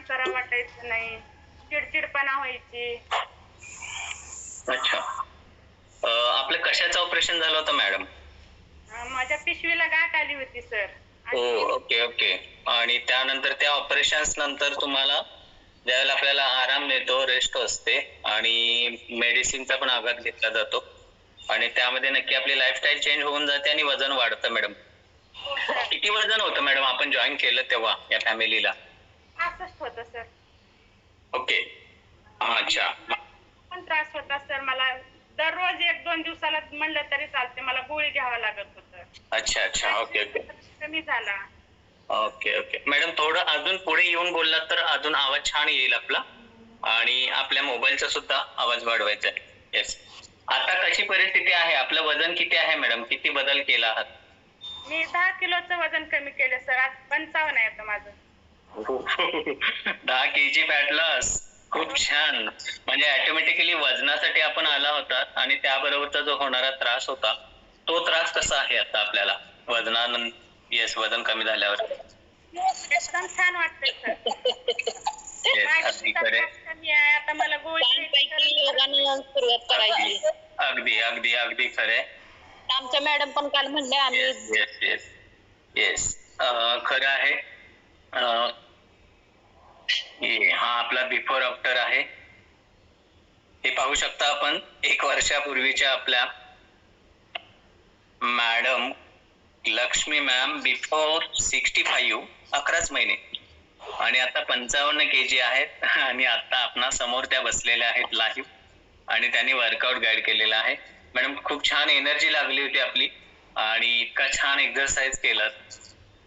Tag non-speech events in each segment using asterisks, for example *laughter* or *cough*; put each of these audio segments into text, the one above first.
काम करा वाटायचं नाही. चिडचिडपणा व्हायची. अच्छा. अं, आपलं कशाचं ऑपरेशन झालं होतं मॅडम अं, माझ्या पिशवीला गाठ आली होती सर हो ओके ओके. आणि त्यानंतर त्या ऑपरेशन्स नंतर तुम्हाला ज्यावेळेला आपल्याला आराम मिळतो रेस्ट असते आणि मेडिसिनचा पण आघात घेतला जातो. आणि त्यामध्ये नक्की आपली लाईफस्टाईल चेंज होऊन जाते आणि वजन वाढतं मॅडम किती वजन होतं मॅडम आपण जॉईन केलं तेव्हा या फॅमिलीला असंच होतं सर. ओके. अच्छा. पण त्रास होता सर. मला दररोज एक दोन दिवसाला म्हणलं तरी चालते मला गोळी घ्यावं लागत होतं. अच्छा अच्छा. Okay okay. कमी झाला. Okay okay. मॅडम थोडं अजून पुढे येऊन बोललात तर अजून आवाज छान येईल आपला. आणि आपल्या मोबाईलचा सुद्धा आवाज वाढवायचा आहे. येस आता कशी परिस्थिती आहे? आपलं वजन किती आहे मॅडम? किती बदल केला आहात? मी दहा किलोचं वजन कमी केलं सर. आज पंचावन्न आहे आता माझं. दहा के जी फॅट लॉस खूप छान. म्हणजे ऑटोमॅटिकली वजनासाठी आपण आला होता आणि त्याबरोबरचा जो होणारा त्रास होता तो त्रास कसा आहे आता आपल्याला? वजनानंतर येस वजन कमी झाल्यावर. एकदम छान वाटतंय सर येस अगदी मला गोळी अगदी अगदी अगदी खरे आमच्या मॅडम पण काल म्हणले आम्ही. येस येस येस खरं आहे. हा आपला बिफोर आफ्टर आहे. हे पाहू शकता आपण एक वर्षापूर्वीच्या आपल्या madam Lakshmi ma'am before sixty five अकराच महिने. आणि आता पंचावन्न के जी आहेत *laughs* आणि आता आपणा समोर त्या बसलेल्या आहेत लाईव्ह आणि त्यांनी वर्कआउट गाईड केलेला आहे. मॅडम खूप छान एनर्जी लागली होती आपली. आणि इतका छान एक्झरसाइज केलं.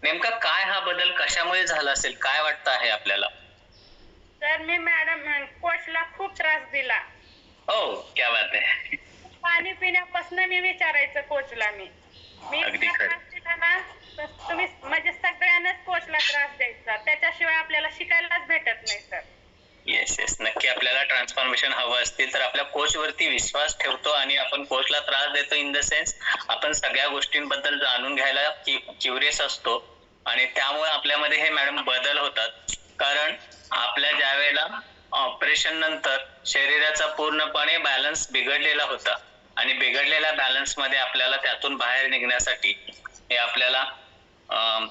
नेमका काय हा बदल कशामुळे झाला असेल? काय वाटतं आहे आपल्याला? तर मी मॅडम कोचला खूप त्रास दिला. हो क्या बात आहे पाणी पिण्यापासून मी विचारायचं कोचला मी. मी अगदी इतका खरं. त्रास दिला ना तर तुम्ही म्हणजे सगळ्यांनाच कोचला त्रास द्यायचा. त्याच्याशिवाय आपल्याला शिकायलाच भेटत नाही सर येस येस नक्की आपल्याला ट्रान्सफॉर्मेशन हवं असतील तर आपल्या कोच वरती विश्वास ठेवतो आणि आपण कोचला त्रास देतो इन द सेन्स आपण सगळ्या गोष्टींबद्दल जाणून घ्यायला क्युरियस असतो. आणि त्यामुळे आपल्यामध्ये हे मॅडम बदल होतात कारण आपल्या ज्या वेळेला ऑपरेशन नंतर शरीराचा पूर्णपणे बॅलन्स बिघडलेला होता. आणि बिघडलेल्या बॅलन्समध्ये आपल्याला त्यातून बाहेर निघण्यासाठी हे आपल्याला अं,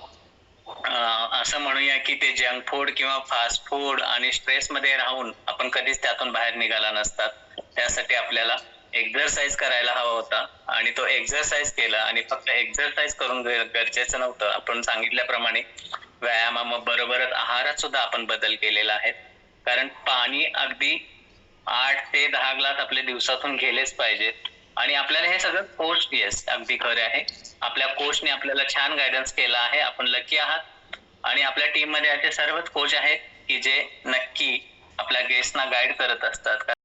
असं म्हणूया की ते जंक फूड किंवा फास्ट फूड आणि स्ट्रेस मध्ये राहून आपण कधीच त्यातून बाहेर निघाला नसतात त्यासाठी आपल्याला एक्झरसाइज करायला हवा होता. आणि तो एक्झरसाइज केला आणि फक्त एक्झरसाइज करून गरजेचं नव्हतं. आपण सांगितल्याप्रमाणे व्यायामाबरोबरच आहारात सुद्धा आपण बदल केलेला आहे. कारण पाणी अगदी आठ ते दहा ग्लास आपले दिवसातून गेलेच पाहिजेत आणि आपल्याला हे सगळं कोच येस अगदी खरे आहे. आपल्या कोचने आपल्याला छान गायडन्स केला आहे. आपण लकी आहात. आणि आपल्या टीममध्ये असे सर्वच कोच आहेत की जे नक्की आपल्या गेस्टना गाईड करत असतात.